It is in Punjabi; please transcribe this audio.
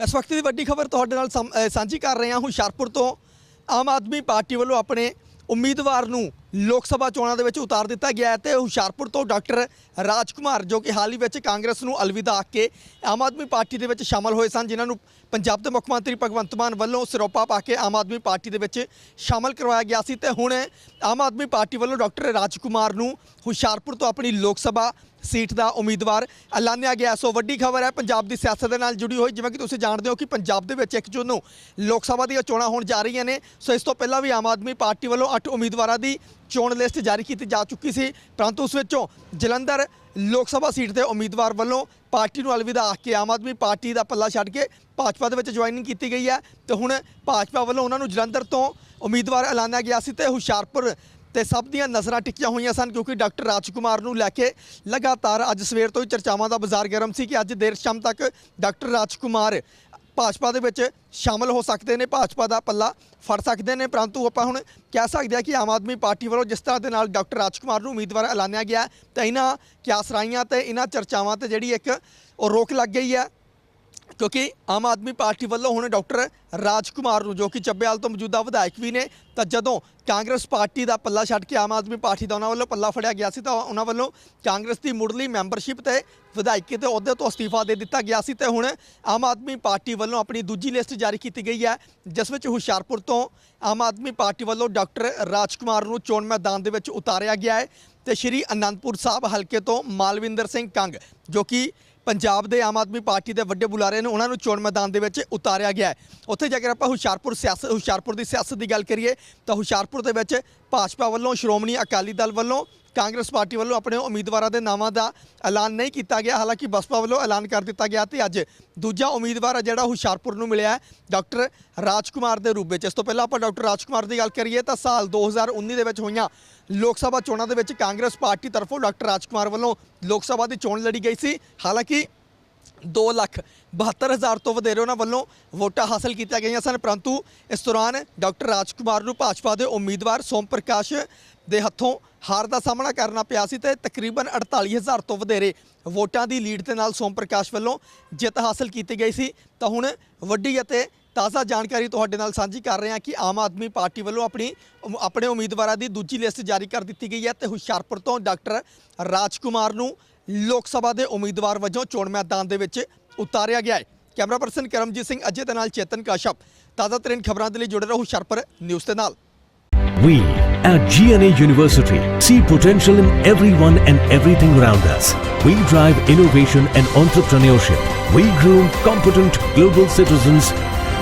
ਇਸ ਵਕਤ ਦੀ ਵੱਡੀ ਖਬਰ ਤੁਹਾਡੇ ਨਾਲ ਸਮ- ਸਾਂਝੀ ਕਰ ਰਹੇ ਹਾਂ ਹੁਸ਼ਿਆਰਪੁਰ ਤੋਂ ਆਮ ਆਦਮੀ ਪਾਰਟੀ ਵੱਲੋਂ ਆਪਣੇ ਉਮੀਦਵਾਰ ਨੂੰ ਲੋਕ ਸਭਾ ਚੋਣਾਂ ਦੇ ਵਿੱਚ ਉਤਾਰ ਦਿੱਤਾ ਗਿਆ ਹੈ ਤੇ ਹੁਸ਼ਿਆਰਪੁਰ ਤੋਂ ਡਾਕਟਰ ਰਾਜਕੁਮਾਰ ਜੋ ਕਿ ਹਾਲ ਹੀ ਵਿੱਚ ਕਾਂਗਰਸ ਨੂੰ ਅਲਵਿਦਾ ਆਖ ਕੇ ਆਮ ਆਦਮੀ ਪਾਰਟੀ ਦੇ ਵਿੱਚ ਸ਼ਾਮਲ ਹੋਏ ਸਨ, ਜਿਨ੍ਹਾਂ ਨੂੰ ਪੰਜਾਬ ਦੇ ਮੁੱਖ ਮੰਤਰੀ ਭਗਵੰਤ ਮਾਨ ਵੱਲੋਂ ਸਿਰੋਪਾ ਪਾ ਕੇ ਆਮ ਆਦਮੀ ਪਾਰਟੀ ਦੇ ਵਿੱਚ ਸ਼ਾਮਲ ਕਰਵਾਇਆ ਗਿਆ ਸੀ ਤੇ ਹੁਣ ਆਮ ਆਦਮੀ ਪਾਰਟੀ ਵੱਲੋਂ ਡਾਕਟਰ ਰਾਜਕੁਮਾਰ ਨੂੰ ਹੁਸ਼ਿਆਰਪੁਰ ਤੋਂ ਆਪਣੀ ਲੋਕ ਸਭਾ ਸੀਟ ਦਾ ਉਮੀਦਵਾਰ ਐਲਾਨਿਆ ਗਿਆ ਸੋ ਵੱਡੀ ਖਬਰ ਹੈ, ਪੰਜਾਬ ਦੀ ਸਿਆਸਤ ਦੇ ਨਾਲ ਜੁੜੀ ਹੋਈ, ਜਿਵੇਂ ਕਿ ਤੁਸੀਂ ਜਾਣਦੇ ਹੋ ਕਿ ਪੰਜਾਬ ਦੇ ਵਿੱਚ 1 ਜੂਨ ਨੂੰ ਲੋਕ ਸਭਾ ਦੀਆਂ ਚੋਣਾਂ ਹੋਣ ਜਾ ਰਹੀਆਂ ਨੇ। ਸੋ ਇਸ ਤੋਂ ਪਹਿਲਾਂ ਵੀ ਆਮ ਆਦਮੀ ਪਾਰਟੀ ਵੱਲੋਂ 8 ਉਮੀਦਵਾਰਾਂ ਦੀ ਚੋਣ ਲਿਸਟ ਜਾਰੀ ਕੀਤੀ ਜਾ ਚੁੱਕੀ ਸੀ। ਪਰੰਤੂ ਉਸ ਵਿੱਚੋਂ ਜਲੰਧਰ ਲੋਕ ਸਭਾ ਸੀਟ ਦੇ ਉਮੀਦਵਾਰ ਵੱਲੋਂ ਪਾਰਟੀ ਨੂੰ ਅਲਵਿਦਾ ਆਖ ਕੇ ਆਮ ਆਦਮੀ ਪਾਰਟੀ ਦਾ ਪੱਲਾ ਛੱਡ ਕੇ ਭਾਜਪਾ ਦੇ ਵਿੱਚ ਜੁਆਇਨਿੰਗ ਕੀਤੀ ਗਈ ਹੈ। ਤੇ ਹੁਣ ਭਾਜਪਾ ਵੱਲੋਂ ਉਹਨਾਂ ਨੂੰ ਜਲੰਧਰ ਤੋਂ ਉਮੀਦਵਾਰ ਐਲਾਨਿਆ ਗਿਆ ਸੀ ਤੇ ਹੁਸ਼ਿਆਰਪੁਰ ਤੇ ਸਭ ਦੀਆਂ ਨਜ਼ਰਾਂ ਟਿਕੀਆਂ ਹੋਈਆਂ ਸਨ ਕਿਉਂਕਿ ਡਾਕਟਰ ਰਾਜਕੁਮਾਰ ਨੂੰ ਲੈ ਕੇ ਲਗਾਤਾਰ ਅੱਜ ਸਵੇਰ ਤੋਂ ਹੀ ਚਰਚਾਵਾਂ ਦਾ ਬਾਜ਼ਾਰ ਗਰਮ ਸੀ ਕਿ ਅੱਜ ਦੇਰ ਸ਼ਾਮ ਤੱਕ ਡਾਕਟਰ ਰਾਜਕੁਮਾਰ ਭਾਜਪਾ ਦੇ ਵਿੱਚ ਸ਼ਾਮਲ ਹੋ ਸਕਦੇ ਨੇ, ਭਾਜਪਾ ਦਾ ਪੱਲਾ ਫੜ ਸਕਦੇ ਨੇ। ਪਰੰਤੂ ਆਪਾਂ ਹੁਣ ਕਹਿ ਸਕਦੇ ਹਾਂ ਕਿ ਆਮ ਆਦਮੀ ਪਾਰਟੀ ਵੱਲੋਂ ਜਿਸ ਤਰ੍ਹਾਂ ਦੇ ਨਾਲ ਡਾਕਟਰ ਰਾਜਕੁਮਾਰ ਨੂੰ ਉਮੀਦਵਾਰ ਐਲਾਨਿਆ ਗਿਆ ਤਾਂ ਇਹਨਾਂ ਕਿਆਸਰਾਈਆਂ ਤੇ ਇਹਨਾਂ ਚਰਚਾਵਾਂ ਤੇ ਜਿਹੜੀ ਇੱਕ ਉਹ ਰੋਕ ਲੱਗ ਗਈ ਹੈ। ਕਿਉਂਕਿ ਆਮ ਆਦਮੀ ਪਾਰਟੀ ਵੱਲੋਂ ਹੁਣ ਡਾਕਟਰ ਰਾਜਕੁਮਾਰ ਨੂੰ, ਜੋ ਕਿ ਚੱਬੇਵਾਲ ਤੋਂ ਮੌਜੂਦਾ ਵਿਧਾਇਕ ਵੀ ਨੇ, ਤਾਂ ਜਦੋਂ ਕਾਂਗਰਸ ਪਾਰਟੀ ਦਾ ਪੱਲਾ ਛੱਡ ਕੇ ਆਮ ਆਦਮੀ ਪਾਰਟੀ ਦਾ ਉਹਨਾਂ ਵੱਲੋਂ ਪੱਲਾ ਫੜਿਆ ਗਿਆ ਸੀ, ਤਾਂ ਉਹਨਾਂ ਵੱਲੋਂ ਕਾਂਗਰਸ ਦੀ ਮੁੱਢਲੀ ਮੈਂਬਰਸ਼ਿਪ ਤੇ ਵਿਧਾਇਕੀ ਤੇ ਅਹੁਦੇ ਤੋਂ ਅਸਤੀਫਾ ਦੇ ਦਿੱਤਾ ਗਿਆ ਸੀ ਤੇ ਹੁਣ ਆਮ ਆਦਮੀ ਪਾਰਟੀ ਵੱਲੋਂ ਆਪਣੀ ਦੂਜੀ ਲਿਸਟ ਜਾਰੀ ਕੀਤੀ ਗਈ ਹੈ, ਜਿਸ ਵਿੱਚ ਹੁਸ਼ਿਆਰਪੁਰ ਤੋਂ ਆਮ ਆਦਮੀ ਪਾਰਟੀ ਵੱਲੋਂ ਡਾਕਟਰ ਰਾਜਕੁਮਾਰ ਨੂੰ ਚੋਣ ਮੈਦਾਨ ਦੇ ਵਿੱਚ ਉਤਾਰਿਆ ਗਿਆ ਹੈ ਤੇ ਸ਼੍ਰੀ ਅਨੰਦਪੁਰ ਸਾਹਿਬ ਹਲਕੇ ਤੋਂ ਮਾਲਵਿੰਦਰ ਸਿੰਘ ਕੰਗ, ਜੋ ਕਿ ਪੰਜਾਬ ਦੇ ਆਮ ਆਦਮੀ ਪਾਰਟੀ ਦੇ ਵੱਡੇ ਬੁਲਾਰੇ ਨੇ ਉਹਨਾਂ ਨੂੰ ਚੋਣ ਮੈਦਾਨ ਦੇ ਵਿੱਚ ਉਤਾਰਿਆ ਗਿਆ ਹੈ। ਉੱਥੇ ਜੇਕਰ ਆਪਾਂ ਹੁਸ਼ਿਆਰਪੁਰ ਸਿਆਸਤ ਹੁਸ਼ਿਆਰਪੁਰ ਦੀ ਸਿਆਸਤ ਦੀ ਗੱਲ ਕਰੀਏ, ਤਾਂ ਹੁਸ਼ਿਆਰਪੁਰ ਦੇ ਵਿੱਚ ਭਾਜਪਾ ਵੱਲੋਂ ਸ਼੍ਰੋਮਣੀ ਅਕਾਲੀ ਦਲ ਵੱਲੋਂ ਕਾਂਗਰਸ ਪਾਰਟੀ ਵੱਲੋਂ ਆਪਣੇ ਉਮੀਦਵਾਰਾਂ ਦੇ ਨਾਵਾਂ ਦਾ ਐਲਾਨ ਨਹੀਂ ਕੀਤਾ ਗਿਆ। ਹਾਲਾਂਕਿ ਬਸਪਾ ਵੱਲੋਂ ਐਲਾਨ ਕਰ ਦਿੱਤਾ ਗਿਆ ਤੇ ਅੱਜ ਦੂਜਾ ਉਮੀਦਵਾਰ ਹੈ ਜਿਹੜਾ ਹੁਸ਼ਿਆਰਪੁਰ ਨੂੰ ਮਿਲਿਆ ਹੈ, ਡਾਕਟਰ ਰਾਜਕੁਮਾਰ ਦੇ ਰੂਪ ਵਿੱਚ। ਇਸ ਤੋਂ ਪਹਿਲਾਂ ਆਪਾਂ ਡਾਕਟਰ ਰਾਜਕੁਮਾਰ ਦੀ ਗੱਲ ਕਰੀਏ ਤਾਂ ਸਾਲ 2019 ਦੇ ਵਿੱਚ ਹੋਈਆਂ ਲੋਕ ਸਭਾ ਚੋਣਾਂ ਦੇ ਵਿੱਚ ਕਾਂਗਰਸ ਪਾਰਟੀ ਤਰਫੋਂ ਡਾਕਟਰ ਰਾਜਕੁਮਾਰ ਵੱਲੋਂ ਲੋਕ ਸਭਾ ਦੀ ਚੋਣ ਲੜੀ ਗਈ ਸੀ। ਹਾਲਾਂਕਿ 2 ਲੱਖ 72 ਹਜ਼ਾਰ ਤੋਂ ਵਧੇਰੇ ਉਹਨਾਂ ਵੱਲੋਂ ਵੋਟਾਂ ਹਾਸਲ ਕੀਤੀਆਂ ਗਈਆਂ ਸਨ। ਪਰੰਤੂ ਇਸ ਦੌਰਾਨ ਡਾਕਟਰ ਰਾਜਕੁਮਾਰ ਨੂੰ ਭਾਜਪਾ ਦੇ ਉਮੀਦਵਾਰ ਸੋਮ ਪ੍ਰਕਾਸ਼ ਦੇ ਹੱਥੋਂ ਹਾਰ ਦਾ ਸਾਹਮਣਾ ਕਰਨਾ ਪਿਆ ਸੀ ਤੇ ਤਕਰੀਬਨ 48 ਹਜ਼ਾਰ ਤੋਂ ਵਧੇਰੇ ਵੋਟਾਂ ਦੀ ਲੀਡ ਦੇ ਨਾਲ ਸੋਮ ਪ੍ਰਕਾਸ਼ ਵੱਲੋਂ ਜਿੱਤ ਹਾਸਲ ਕੀਤੀ ਗਈ ਸੀ। ਤਾਂ ਹੁਣ ਵੱਡੀ ਅਤੇ ਤਾਜ਼ਾ ਜਾਣਕਾਰੀ ਤੁਹਾਡੇ ਨਾਲ ਸਾਂਝੀ ਕਰ ਰਹੇ ਹਾਂ ਕਿ ਆਮ ਆਦਮੀ ਪਾਰਟੀ ਵੱਲੋਂ ਆਪਣੀ ਉਮ- ਆਪਣੇ ਉਮੀਦਵਾਰਾਂ ਦੀ ਦੂਜੀ ਲਿਸਟ ਜਾਰੀ ਕਰ ਦਿੱਤੀ ਗਈ ਹੈ ਤੇ ਹੁਸ਼ਿਆਰਪੁਰ ਤੋਂ ਡਾਕਟਰ ਰਾਜਕੁਮਾਰ ਨੂੰ ਲੋਕ ਸਭਾ ਦੇ ਉਮੀਦਵਾਰ ਵਜੋਂ ਚੋਣ ਮੈਦਾਨ ਦੇ ਵਿੱਚ ਉਤਾਰਿਆ ਗਿਆ ਹੈ ਕੈਮਰਾ ਪਰਸਨ ਕਰਮਜੀਤ ਸਿੰਘ ਅਜੇ ਦੇ ਨਾਲ ਚੇਤਨ ਕਾਸ਼ਪ ਤਾਜ਼ਾ ਤਰੀਨ ਖਬਰਾਂ ਦੇ ਲਈ ਜੁੜੇ ਰਹੋ ਹੁਸ਼ਿਆਰਪੁਰ ਨਿਊਜ਼ ਦੇ ਨਾਲ We at GNA University see potential in everyone and everything around us. We drive innovation and entrepreneurship. We groom competent global citizens